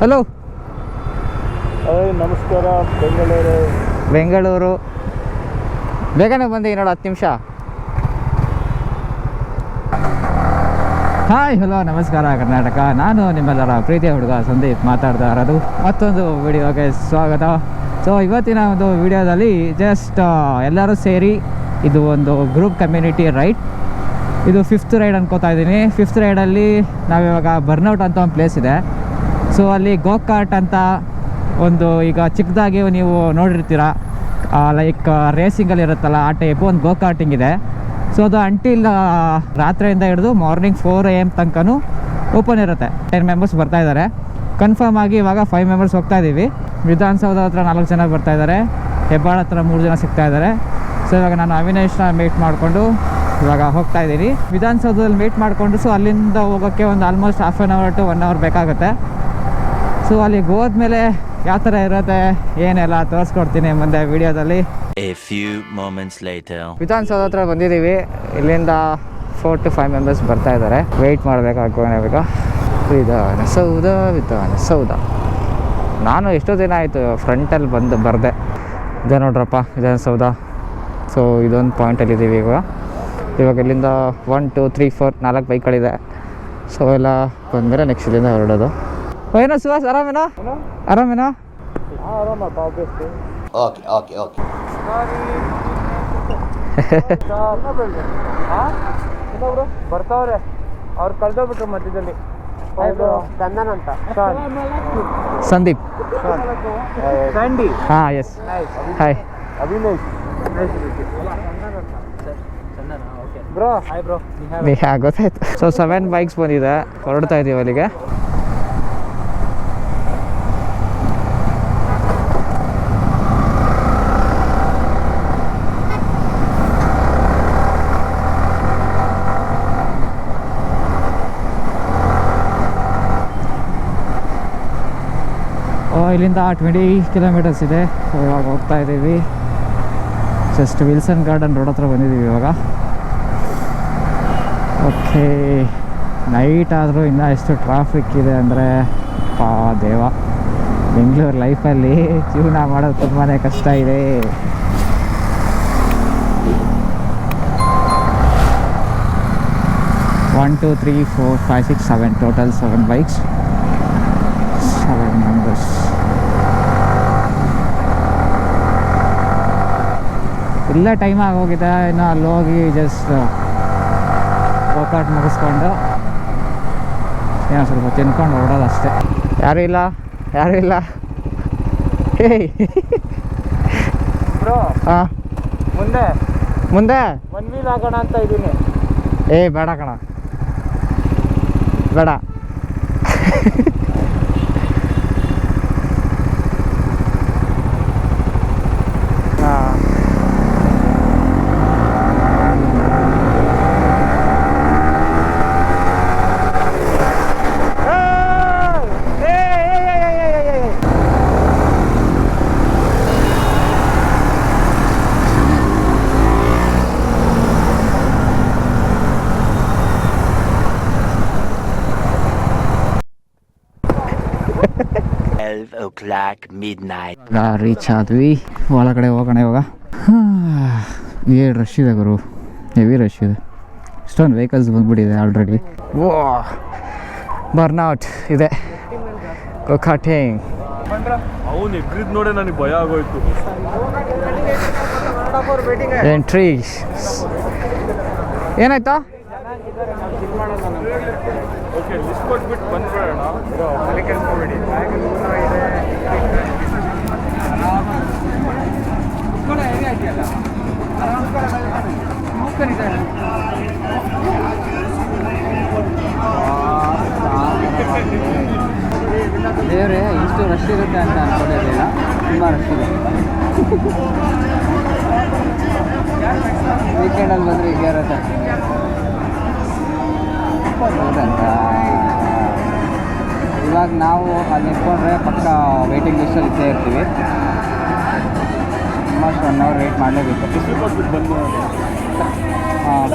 Hello. ನಮಸ್ಕಾರ ಬೆಂಗಳೂರು. ಬೆಂಗಳೂರು. ಬೇಗನೆ ಬಂದೆ ನೋಡು ಹತ್ತು ನಿಮಿಷ. ಹಾಯ್ ಹಲೋ ನಮಸ್ಕಾರ ಕರ್ನಾಟಕ. ನಾನು ನಿಮ್ಮೆಲ್ಲರ ಪ್ರೀತಿಯ ಹುಡುಗ ಸಂದೀಪ್ ಮಾತಾಡ್ತಾ ಇರೋದು. ಮತ್ತೊಂದು ವಿಡಿಯೋಗೆ ಸ್ವಾಗತ. ಸೊ ಇವತ್ತಿನ ಒಂದು ವಿಡಿಯೋದಲ್ಲಿ ಜಸ್ಟ್ ಎಲ್ಲರೂ ಸೇರಿ ಇದು ಒಂದು ಗ್ರೂಪ್ ಕಮ್ಯುನಿಟಿ ರೈಡ್ ಇದು ಫಿಫ್ತ್ ರೈಡ್ ಅನ್ಕೋತಾ ಇದ್ದೀನಿ. ಫಿಫ್ತ್ ರೈಡಲ್ಲಿ ನಾವಿವಾಗ ಬರ್ನೌಟ್ ಅಂತ ಒಂದು ಪ್ಲೇಸ್ ಇದೆ. ಸೊ ಅಲ್ಲಿ ಗೋಕಾಟ್ ಅಂತ ಒಂದು ಈಗ ಚಿಕ್ಕದಾಗಿ ನೀವು ನೋಡಿರ್ತೀರ. ಲೈಕ್ ರೇಸಿಂಗಲ್ಲಿ ಇರುತ್ತಲ್ಲ, ಆ ಟೈಪು ಒಂದು ಗೋಕಾಟಿಂಗ್ ಇದೆ. ಸೊ ಅದು ಅಂಟಿಲ್ ರಾತ್ರಿಯಿಂದ ಹಿಡಿದು ಮಾರ್ನಿಂಗ್ ಫೋರ್ ಎ ಎಂ ತನಕನೂ ಓಪನ್ ಇರುತ್ತೆ. ಟೆನ್ ಮೆಂಬರ್ಸ್ ಬರ್ತಾ ಇದ್ದಾರೆ ಕನ್ಫರ್ಮ್ ಆಗಿ ಇವಾಗ ಫೈವ್ ಮೆಂಬರ್ಸ್ ಹೋಗ್ತಾ ಇದ್ದೀವಿ ವಿಧಾನಸೌಧ ಹತ್ರ ನಾಲ್ಕು ಜನ ಬರ್ತಾ ಇದ್ದಾರೆ ಹೆಬ್ಬಾಳ ಹತ್ರ ಮೂರು ಜನ ಸಿಗ್ತಾ ಇದ್ದಾರೆ ಸೊ ಇವಾಗ ನಾನು ಅವಿನೇಶ್ನ ಮೀಟ್ ಮಾಡಿಕೊಂಡು ಇವಾಗ ಹೋಗ್ತಾ ಇದ್ದೀನಿ. ವಿಧಾನಸೌಧದಲ್ಲಿ ಮೀಟ್ ಮಾಡಿಕೊಂಡು ಸೊ ಅಲ್ಲಿಂದ ಹೋಗೋಕ್ಕೆ ಒಂದು almost half an hour to one hour ಬೇಕಾಗುತ್ತೆ. ಸೊ ಅಲ್ಲಿಗೆ ಹೋದ್ಮೇಲೆ ಯಾವ ಥರ ಇರುತ್ತೆ ಏನೆಲ್ಲ ತೋರಿಸ್ಕೊಡ್ತೀನಿ ಮುಂದೆ ವಿಡಿಯೋದಲ್ಲಿ. ವಿಧಾನಸೌಧ ಹತ್ರ ಬಂದಿದ್ದೀವಿ. ಇಲ್ಲಿಂದ ಫೋರ್ ಟು ಫೈವ್ ಮೆಂಬರ್ಸ್ ಬರ್ತಾ ಇದ್ದಾರೆ. ವೆಯ್ಟ್ ಮಾಡ್ಬೇಕಾಗ್ಕೊಂಡು ವಿಧಾನ ಸೌಧ ವಿಧಾನ ಸೌಧ ನಾನು ಎಷ್ಟೋ ದಿನ ಆಯಿತು ಫ್ರಂಟಲ್ಲಿ ಬಂದು ಬರದೆ. ಇದೆ ನೋಡ್ರಪ್ಪ ವಿಧಾನಸೌಧ. ಸೊ ಇದೊಂದು ಪಾಯಿಂಟಲ್ಲಿದ್ದೀವಿ ಇವಾಗ. ಇವಾಗ ಇಲ್ಲಿಂದ ಒನ್ ಟು ತ್ರೀ ಫೋರ್ ನಾಲ್ಕು ಬೈಕ್ಗಳಿದೆ ಸೊ ಎಲ್ಲ ಬಂದಮೇಲೆ ನೆಕ್ಸ್ಟ್ ಇಲ್ಲಿಂದ ಹೊರಡೋದು. ಏನೋ ಸುಹಾಸ್ ಆರಾಮೇನಾ ಆರಾಮೇನಾ ಓಕೆ ಓಕೆ ಓಕೆ ಬರ್ತಾವ್ರೆ. ಅವ್ರು ಕಳ್ದೋಗ್ಬಿಟ್ರು ಮಧ್ಯದಲ್ಲಿ. ಚಂದನ್ ಅಂತ. ಸಂದೀಪ್. ಸ್ಯಾಂಡಿ ಹಾಂ yes hi Abhinay. Bro hi bro ಗೊತ್ತಾಯ್ತು. ಸೊ ಸೆವೆನ್ ಬೈಕ್ಸ್ ಬಂದಿದೆ. ಹೊರಡ್ತಾ ಇದೀವಿ ಅಲ್ಲಿಗೆ. ಇಲ್ಲಿಂದ ಟ್ವೆಂಟಿ ಕಿಲೋಮೀಟರ್ಸ್ ಇದೆ. ಸೊ ಇವಾಗ ಹೋಗ್ತಾ ಇದ್ದೀವಿ. ಜಸ್ಟ್ ವಿಲ್ಸನ್ ಗಾರ್ಡನ್ ರೋಡ್ ಹತ್ರ ಬಂದಿದ್ದೀವಿ ಇವಾಗ. ಓಕೆ ನೈಟ್ ಆದರೂ ಇನ್ನೂ ಎಷ್ಟು ಟ್ರಾಫಿಕ್ ಇದೆ ಅಂದರೆ, ಪಾ, ದೇವ. ಬೆಂಗಳೂರು ಲೈಫಲ್ಲಿ ಜೀವನ ಮಾಡೋದು ತುಂಬಾ ಕಷ್ಟ ಇದೆ. One two three four five six seven total seven bikes seven members ಇಲ್ಲ ಟೈಮ್ ಆಗೋಗಿದೆ ಇನ್ನು ಅಲ್ಲಿ ಹೋಗಿ ಜಸ್ಟ್ ವರ್ಕೌಟ್ ಮುಗಿಸ್ಕೊಂಡು ಏನೋ ಸ್ವಲ್ಪ ತಿನ್ಕೊಂಡು ಹೊರಡೋದು ಅಷ್ಟೇ. ಯಾರೂ ಇಲ್ಲ? ಯಾರು ಇಲ್ಲ? ಏಯ್. ಬ್ರೋ ಹಾಂ ಮುಂದೆ. ಮುಂದೆ? ಒನ್ ವೀಲ್ ಆಗೋಣ ಅಂತ ಇದ್ದೀನಿ. ಏಯ್ ಬೇಡ ಕಣ. ಬೇಡ. 12 o'clock midnight. ರೀಚ್ ಆದ್ವಿ. ಒಳಗಡೆ ಹೋಗೋಣ ಇವಾಗ. ಏನು ರಶ್ ಇದೆ ಗುರು. ಹೆವಿ ರಶ್ ಇದೆ. ಇಷ್ಟೊಂದು ವೆಹಿಕಲ್ಸ್ ಬಂದ್ಬಿಟ್ಟಿದೆ ಆಲ್ರೆಡಿ ಓ ಬರ್ನಾಟ್ ಇದೆ. ಕಟಿಂಗ್ ಅವನು ಎಗ್ರಿದ್ ನೋಡೆ ನನಗೆ ಭಯ ಆಗೋಯ್ತು. ಎಂಟ್ರಿ ಏನಾಯ್ತಾ? ಓಕೆ ಲಿಸ್ಟ್ ಕೊಟ್ಬಿಟ್ಟು ಬಂದ್ಬಿಡೋಣ. ಮನೆ ಕೆಲ್ಸ್ಕೊಬೇಡಿ ದೇವ್ರೆ, ಇಷ್ಟು ರಶ್ ಇರುತ್ತೆ ಅಂತ ಅನ್ಕೊಂಡಿರಲಿಲ್ಲ ತುಂಬ ರಶ್ ಇದೆ. ವೀಕೆಂಡಲ್ಲಿ ಬಂದರೆ ಹೀಗೆ ಇರುತ್ತೆ. ಇವಾಗ ನಾವು ಅಲ್ಲಿ ನಿಂತ್ಕೊಂಡ್ರೆ ಪಕ್ಕ ವೇಟಿಂಗ್ ಲಿಸ್ಟಲ್ಲಿ ಇದ್ದೇ ಇರ್ತೀವಿ. ಆಲ್ಮೋಸ್ಟ್ ಒನ್ ಅವರ್ ವೆಯ್ಟ್ ಮಾಡಲೇಬೇಕು. ಹಾಂ.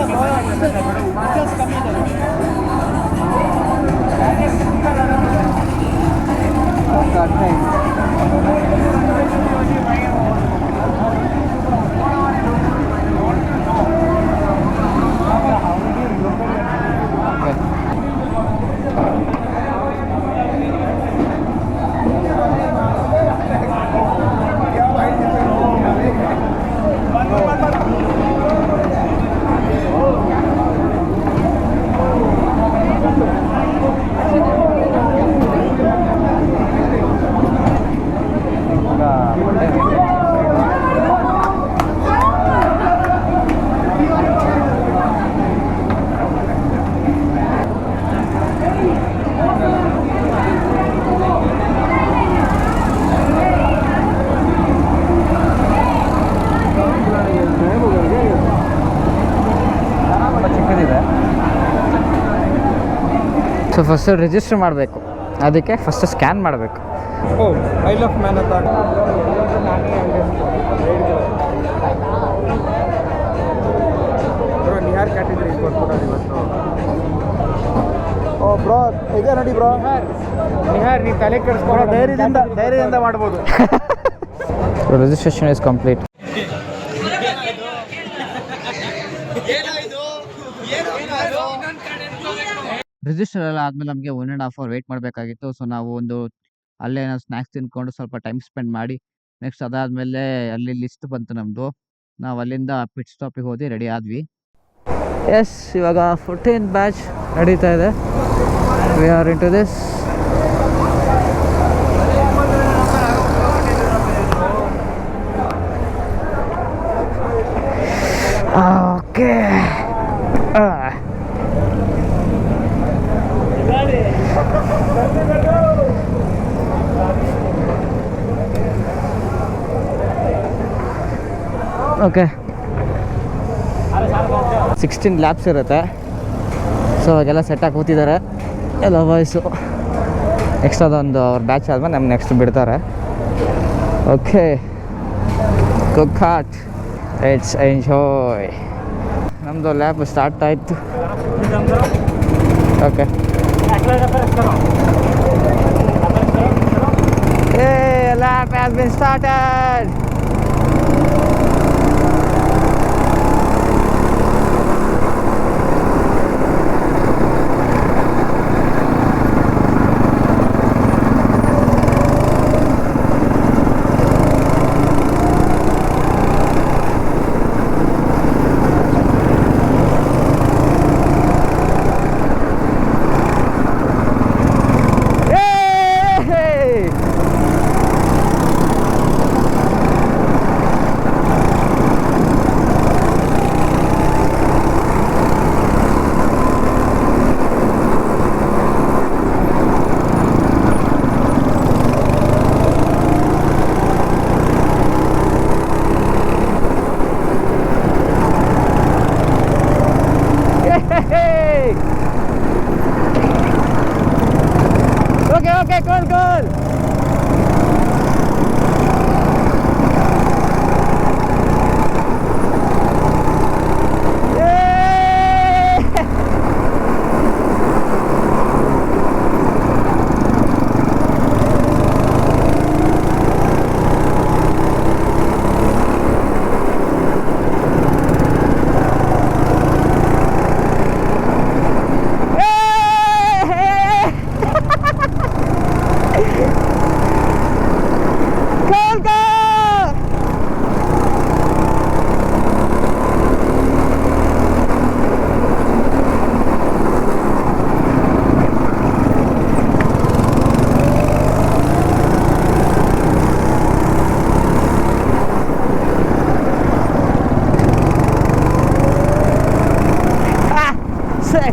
ಸೊ ಫಸ್ಟು ರಿಜಿಸ್ಟರ್ ಮಾಡಬೇಕು. ಅದಕ್ಕೆ ಫಸ್ಟ್ ಸ್ಕ್ಯಾನ್ ಮಾಡಬೇಕು. ಓ ಐ ಲವ್ ಮ್ಯಾನ್ ಅಂತ ಬ್ರೋ ನಿಹಾರ್ ಕ್ಯಾಟಗರಿ ಕೊಡ್ತಾರೆ ಇವತ್ತು? ಓ ಬ್ರೋ ಇದೆ ನೋಡಿ ಬ್ರೋ. ನಿಹಾರ್ ನೀ ತಲೆ ಕೆಡಿಸ್ಕೊಳ್ಳೋ ಧೈರ್ಯದಿಂದ ಧೈರ್ಯದಿಂದ ಮಾಡ್ಬೋದು. ರಿಜಿಸ್ಟ್ರೇಷನ್ ಇಸ್ ಕಂಪ್ಲೀಟ್ ರಿಜಿಸ್ಟರ್ ಎಲ್ಲ ಆದ್ಮೇಲೆ ನಮಗೆ one and half hour wait ಮಾಡಬೇಕಾಗಿತ್ತು. ಸೊ ನಾವು ಒಂದು ಅಲ್ಲೇ ನಾವು ಸ್ನ್ಯಾಕ್ಸ್ ತಿನ್ಕೊಂಡು ಸ್ವಲ್ಪ ಟೈಮ್ ಸ್ಪೆಂಡ್ ಮಾಡಿ ನೆಕ್ಸ್ಟ್ ಅದಾದ್ಮೇಲೆ ಅಲ್ಲಿ ಲಿಸ್ಟ್ ಬಂತು ನಮ್ದು. ನಾವು ಅಲ್ಲಿಂದ ಪಿಟ್ ಸ್ಟಾಪಿಗೆ ಹೋಗಿ ರೆಡಿ ಆದ್ವಿ. ಎಸ್ ಇವಾಗ ಫೋರ್ಟೀನ್ ಬ್ಯಾಚ್ ನಡೀತಾ ಇದೆ. We are in to this okay okay. Sixteen labs ಇರುತ್ತೆ. ಸೊ ಅವಾಗೆಲ್ಲ ಸೆಟ್ಟಾಗಿ ಕೂತಿದ್ದಾರೆ. ಎಲ್ಲ ವಾಯ್ಸು ನೆಕ್ಸ್ಟ್ ಅದೊಂದು ಅವ್ರ ಬ್ಯಾಚ್ ಆದ್ಮೇಲೆ ನಮ್ಗೆ ನೆಕ್ಸ್ಟ್ ಬಿಡ್ತಾರೆ. ಓಕೆ ಕುಕ್ಕಾಟ್ ಇಟ್ಸ್ ಎಂಜಾಯ್ ನಮ್ಮದು ಲ್ಯಾಬ್ ಸ್ಟಾರ್ಟ್ ಆಯಿತು. Okay lab has been started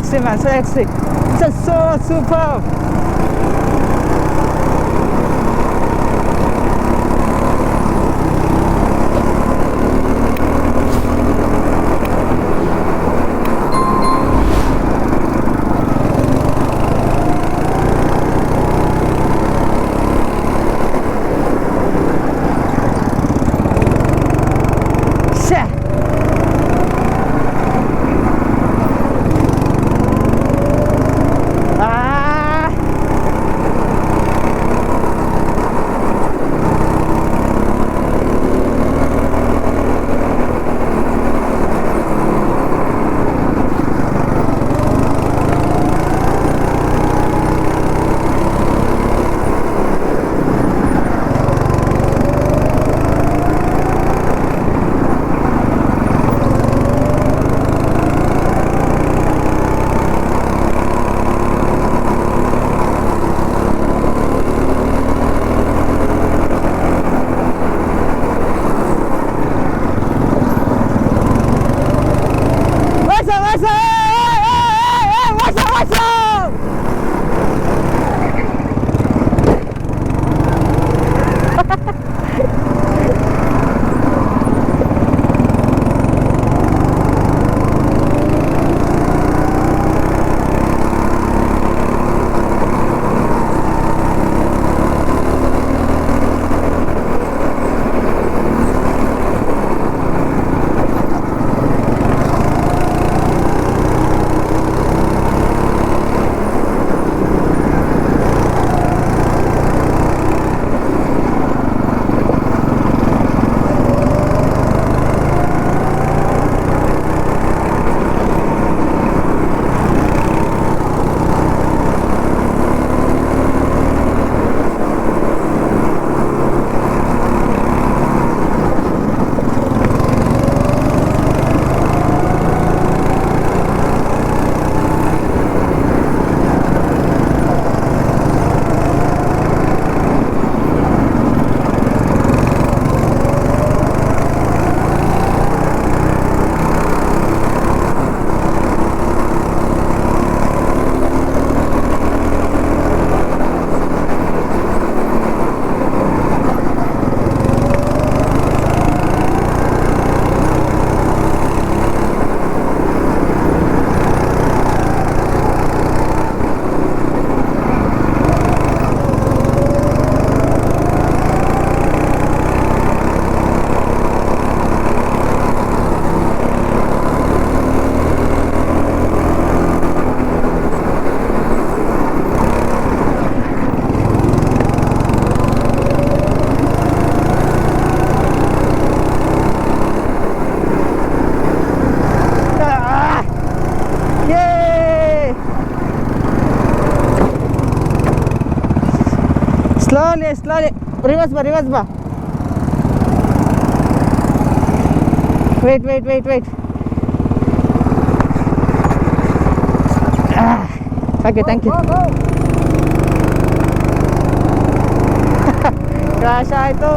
excellent, excellent. It's so superb. Slowly slowly reverse ಬಾ ರಿವರ್ಸ್ ಬಾ wait wait wait wait okay thank you crash ಆಯಿತು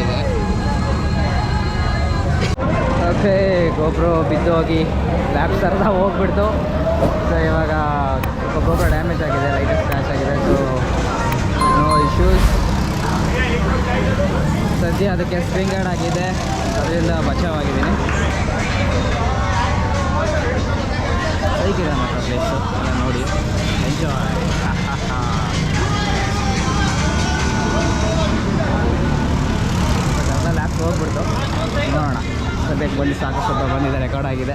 ಹೋಗ್ಬಿಟ್ಟಿದೆ ಓಕೆ ಬಿದ್ದು ಹೋಗಿ ಲ್ಯಾಬ್ಸ್ ಸರ್ದ ಹೋಗ್ಬಿಡ್ತು. ಸೊ ಇವಾಗ ಸ್ವಲ್ಪ ಗೊಬ್ಬರ ಡ್ಯಾಮೇಜ್ ಆಗಿದೆ ಲೈಟ್ ಸ್ಕ್ರ್ಯಾಚ್ ಆಗಿದೆ ಸೊ ನೋ ಇಶ್ಯೂಸ್ ಸದ್ಯ ಅದಕ್ಕೆ ಸ್ಪ್ರಿಂಗ್ ಗಾರ್ಡ್ ಆಗಿದೆ. ಅದರಿಂದ ಬಚಾವಾಗಿದ್ದೀನಿ. ಹೇಗಿದೆ ಮಾತ್ರ ಪ್ಲೇಸು ಎಲ್ಲ ನೋಡಿ. ಎಂಜಾಯ್ ಹೋಗ್ಬಿಡ್ತು. ನೋಡೋಣ. ಸದ್ಯಕ್ಕೆ ಬಂದು ಸಾಕು ಸ್ವಲ್ಪ ಬಂದಿದೆ ರೆಕಾರ್ಡ್ ಆಗಿದೆ.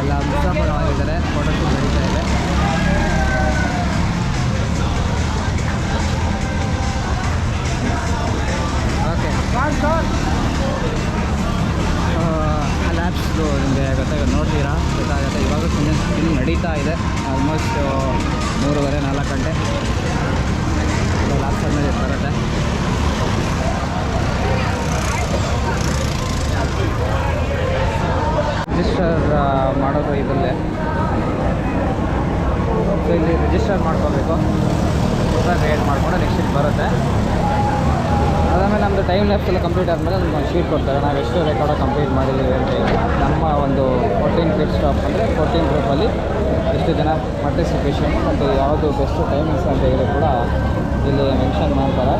ಎಲ್ಲ ಮುಸಾಫರವಾಗಿದ್ದಾರೆ ಫೋಟೋ ಶೂಟ್ ನಡೀತಾ ಇದೆ. ಓಕೆ ಲ್ಯಾಬ್ಸ್ದು ನಿಮಗೆ ಗೊತ್ತಾಗ ನೋಡ್ತೀರಾ? ಗೊತ್ತಾಗುತ್ತೆ. ಇವಾಗ ಸುಮ್ಮನೆ ಇನ್ನು ನಡೀತಾ ಇದೆ. ಆಲ್ಮೋಸ್ಟ್ ಮೂರುವರೆ, ನಾಲ್ಕು ಗಂಟೆ. ಲಾಸ್ಟ್ ಮೇಲೆ ಬರುತ್ತೆ. ರಿಜಿಸ್ಟರ್ ಮಾಡೋದು ಇದರಲ್ಲೇ ಸೊ ಇಲ್ಲಿ ರಿಜಿಸ್ಟರ್ ಮಾಡ್ಕೋಬೇಕು ಹೊಸ ರೇಟ್ ಮಾಡಿಕೊಂಡು ನೆಕ್ಸ್ಟ್ ಇದು ಬರುತ್ತೆ ಅದಾದಮೇಲೆ ನಮ್ಮದು ಟೈಮ್ ಲೆಫ್ಟ್ ಎಲ್ಲ ಕಂಪ್ಲೀಟ್ ಆದಮೇಲೆ ನಮ್ಗೆ ಶೀಟ್ ಕೊಡ್ತಾರೆ. ನಾವು ಎಷ್ಟು ರೆಕಾರ್ಡ ಕಂಪ್ಲೀಟ್ ಮಾಡಿದ್ದೀವಿ ಅಂತ ನಮ್ಮ ಒಂದು ಫೋರ್ಟೀನ್ ಫಿಟ್ ಸ್ಟಾಪ್ ಅಂದರೆ ಫೋರ್ಟೀನ್ ಗ್ರೂಪಲ್ಲಿ ಎಷ್ಟು ಜನ ಪಾರ್ಟಿಸಿಪೇಷನ್ ಮತ್ತು ಯಾವುದು ಬೆಸ್ಟ್ ಟೈಮಿಂಗ್ಸ್ ಅಂತ ಹೇಳಿ ಕೂಡ ಇಲ್ಲಿ ಮೆನ್ಷನ್ ಮಾಡ್ತಾರೆ.